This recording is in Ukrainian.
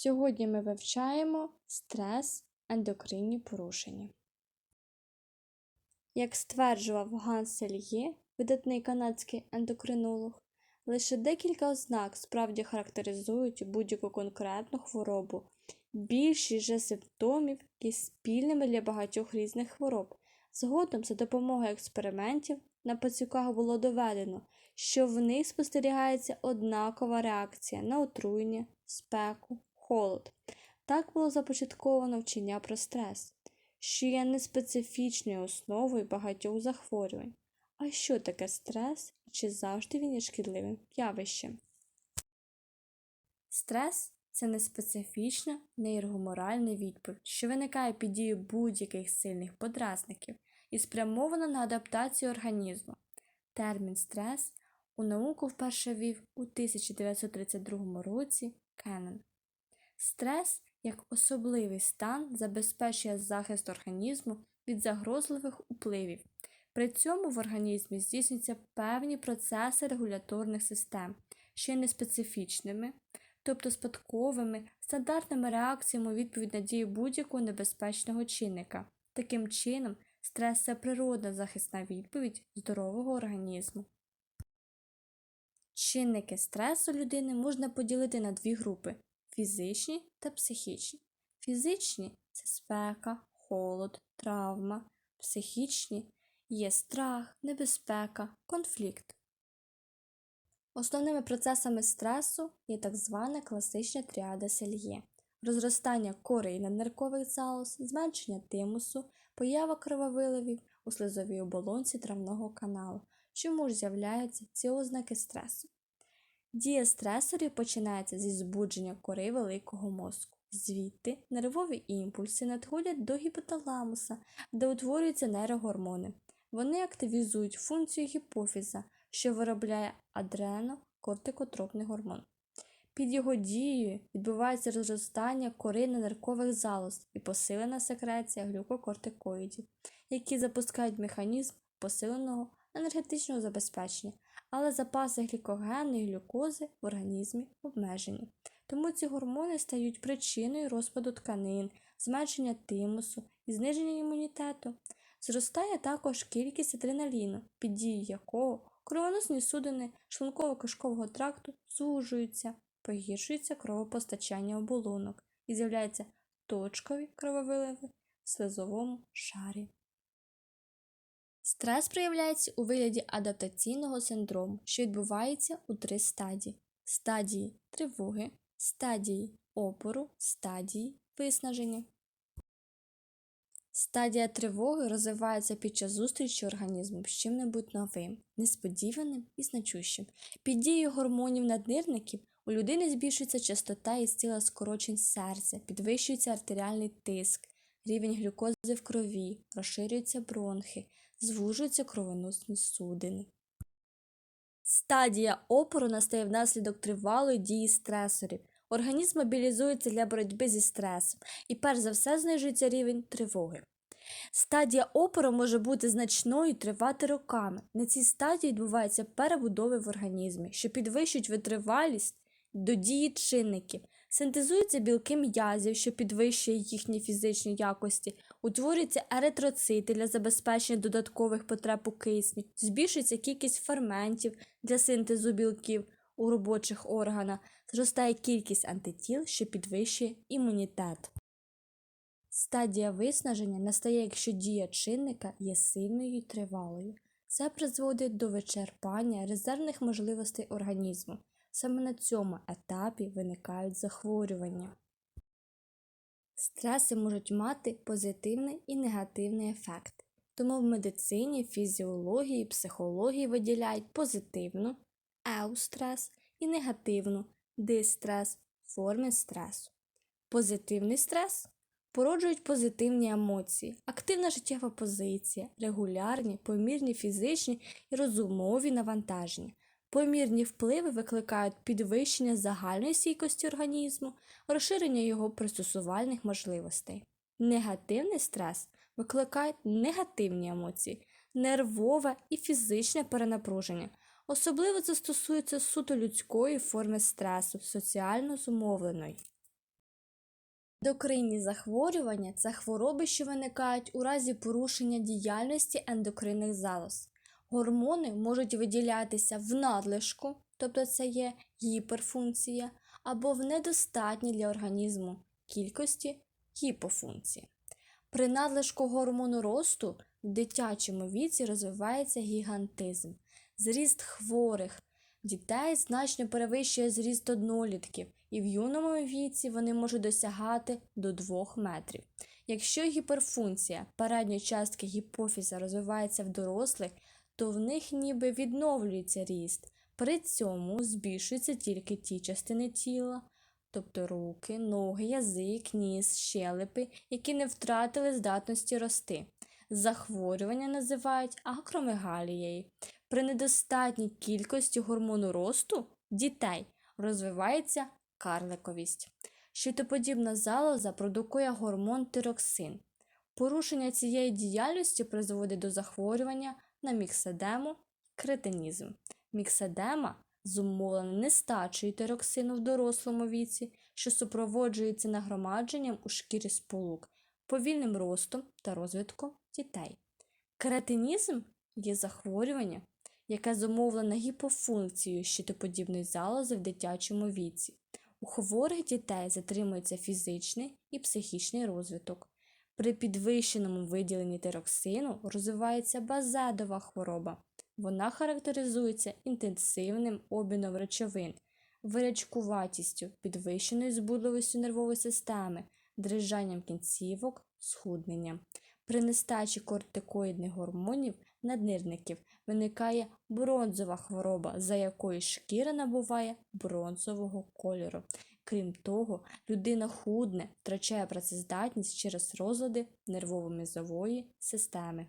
Сьогодні ми вивчаємо стрес, ендокринні порушення. Як стверджував Ганс Сельє, видатний канадський ендокринолог, лише декілька ознак справді характеризують будь-яку конкретну хворобу. Більшість же симптомів є спільними для багатьох різних хвороб. Згодом, за допомогою експериментів, на пацюках було доведено, що в них спостерігається однакова реакція на отруєння, спеку, холод. Так було започатковано вчення про стрес, що є неспецифічною основою багатьох захворювань. А що таке стрес і чи завжди він є шкідливим явищем? Стрес це неспецифічна нейрогуморальна відповідь, що виникає під дією будь-яких сильних подразників і спрямована на адаптацію організму. Термін стрес у науку вперше ввів у 1932 році Кеннен. Стрес як особливий стан забезпечує захист організму від загрозливих впливів. При цьому в організмі здійснюються певні процеси регуляторних систем, що є неспецифічними, тобто спадковими, стандартними реакціями у відповідь на дію будь-якого небезпечного чинника. Таким чином, стрес це природна захисна відповідь здорового організму. Чинники стресу людини можна поділити на дві групи фізичні та психічні. Фізичні це спека, холод, травма, психічні є страх, небезпека, конфлікт. Основними процесами стресу є так звана класична тріада сельє, розростання корей надниркових залоз, зменшення тимусу, поява крововиливів у слизовій оболонці травного каналу. Чому ж з'являються ці ознаки стресу? Дія стресорів починається зі збудження кори великого мозку. Звідти нервові імпульси надходять до гіпоталамуса, де утворюються нейрогормони. Вони активізують функцію гіпофіза, що виробляє адрено-кортикотропний гормон. Під його дією відбувається розростання кори неркових залоз і посилена секреція глюкокортикоїдів, які запускають механізм посиленого енергетичного забезпечення, але запаси глікогену і глюкози в організмі обмежені. Тому ці гормони стають причиною розпаду тканин, зменшення тимусу і зниження імунітету. Зростає також кількість адреналіну, під дією якого кровоносні судини шлунково-кишкового тракту звужуються, погіршується кровопостачання оболонок і з'являються точкові крововиливи в слизовому шарі. Стрес проявляється у вигляді адаптаційного синдрому, що відбувається у три стадії: стадії тривоги, стадії опору, стадії виснаження. Стадія тривоги розвивається під час зустрічі організму з чим-небудь новим, несподіваним і значущим. Під дією гормонів наднирників у людини збільшується частота і сила скорочень серця, підвищується артеріальний тиск, рівень глюкози в крові, розширюються бронхи, звужуються кровоносні судини. Стадія опору настає внаслідок тривалої дії стресорів. Організм мобілізується для боротьби зі стресом і перш за все знижується рівень тривоги. Стадія опору може бути значною і тривати роками. На цій стадії відбуваються перебудови в організмі, що підвищують витривалість до дії чинників, синтезуються білки м'язів, що підвищує їхні фізичні якості, утворюються еритроцити для забезпечення додаткових потреб у кисню, збільшується кількість ферментів для синтезу білків у робочих органах, зростає кількість антитіл, що підвищує імунітет. Стадія виснаження настає, якщо дія чинника є сильною і тривалою. Це призводить до вичерпання резервних можливостей організму. Саме на цьому етапі виникають захворювання. Стреси можуть мати позитивний і негативний ефект. Тому в медицині, фізіології, психології виділяють позитивну еустрес і негативну дистрес форми стресу. Позитивний стрес породжують позитивні емоції, активна життєва позиція, регулярні, помірні фізичні і розумові навантаження. Помірні впливи викликають підвищення загальної стійкості організму, розширення його пристосувальних можливостей. Негативний стрес викликає негативні емоції, нервове і фізичне перенапруження. Особливо це стосується суто людської форми стресу, соціально зумовленої. Ендокринні захворювання це хвороби, що виникають у разі порушення діяльності ендокринних залоз. Гормони можуть виділятися в надлишку, тобто це є гіперфункція, або в недостатній для організму кількості гіпофункції. При надлишку гормону росту в дитячому віці розвивається гігантизм. Зріст хворих дітей значно перевищує зріст однолітків, і в юному віці вони можуть досягати до 2 метрів. Якщо гіперфункція передньої частки гіпофіза розвивається в дорослих, то в них ніби відновлюється ріст. При цьому збільшуються тільки ті частини тіла, тобто руки, ноги, язик, ніс, щелепи, які не втратили здатності рости. Захворювання називають акромегалією. При недостатній кількості гормону росту дітей розвивається карликовість. Щитоподібна залоза продукує гормон тироксин. Порушення цієї діяльності призводить до захворювання на мікседему, кретинізм. Мікседема зумовлена нестачею тироксину в дорослому віці, що супроводжується нагромадженням у шкірі сполук, повільним ростом та розвитком дітей. Кретинізм є захворювання, яке зумовлене гіпофункцією щитоподібної залози в дитячому віці. У хворих дітей затримується фізичний і психічний розвиток. При підвищеному виділенні тироксину розвивається базедова хвороба. Вона характеризується інтенсивним обміном речовин, вирячкуватістю, підвищеною збудливістю нервової системи, дрижанням кінцівок, схудненням. При нестачі кортикоїдних гормонів наднирників виникає бронзова хвороба, за якою шкіра набуває бронзового кольору. Крім того, людина худне, втрачає працездатність через розлади нервово-мізової системи.